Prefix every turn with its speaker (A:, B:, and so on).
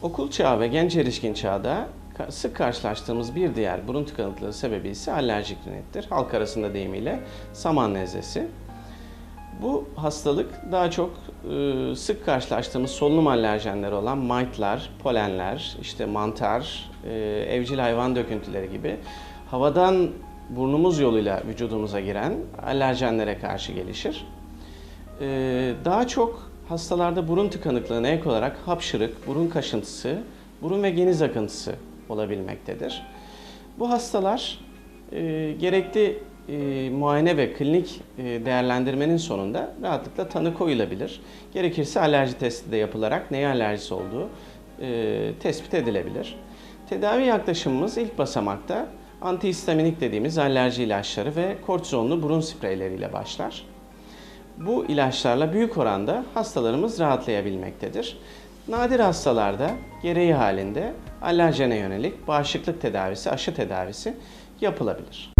A: Çocukluğu çağı ve genç erişkin çağda sık karşılaştığımız bir diğer burun tıkanıklığı sebebi ise alerjik rinittir. Halk arasında deyimiyle saman nezlesi. Bu hastalık daha çok e, sık karşılaştığımız solunum alerjenleri olan mite'lar, polenler, işte mantar, e, evcil hayvan döküntüleri gibi havadan burnumuz yoluyla vücudumuza giren alerjenlere karşı gelişir. Daha çok hastalarda burun tıkanıklığına ek olarak hapşırık, burun kaşıntısı, burun ve geniz akıntısı olabilmektedir. Bu hastalar e, gerekli e, muayene ve klinik e, değerlendirmenin sonunda rahatlıkla tanı koyulabilir. Gerekirse alerji testi de yapılarak neye alerjisi olduğu e, tespit edilebilir. Tedavi yaklaşımımız ilk basamakta antihistaminik dediğimiz alerji ilaçları ve kortizonlu burun spreyleriyle başlar. Bu ilaçlarla büyük oranda hastalarımız rahatlayabilmektedir. Nadir hastalarda gereği halinde alerjene yönelik bağışıklık tedavisi, aşı tedavisi yapılabilir.